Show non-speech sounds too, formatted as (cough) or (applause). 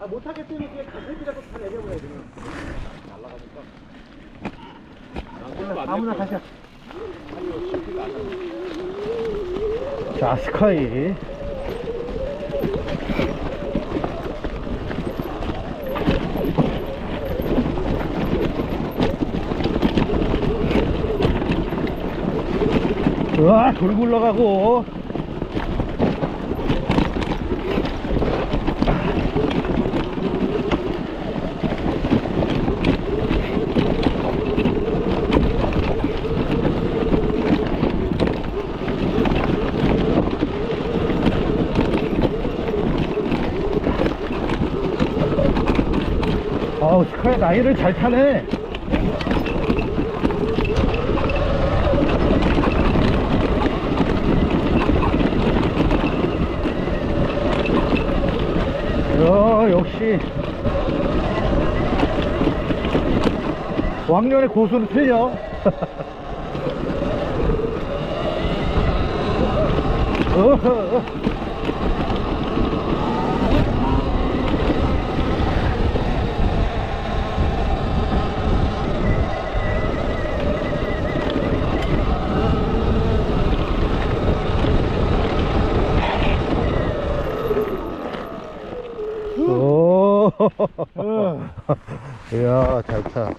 아 못하겠으면 그냥 가슴이라도 다 내려버려야 되는 날라가니까 아무나 가자 자, 스카이. 우와, 돌 굴러가고. 아우, 스카이 나이를 잘 타네. 야, 역시. 왕년의 고수는 틀려. (laughs) 어허. (laughs) 이야, 잘 타.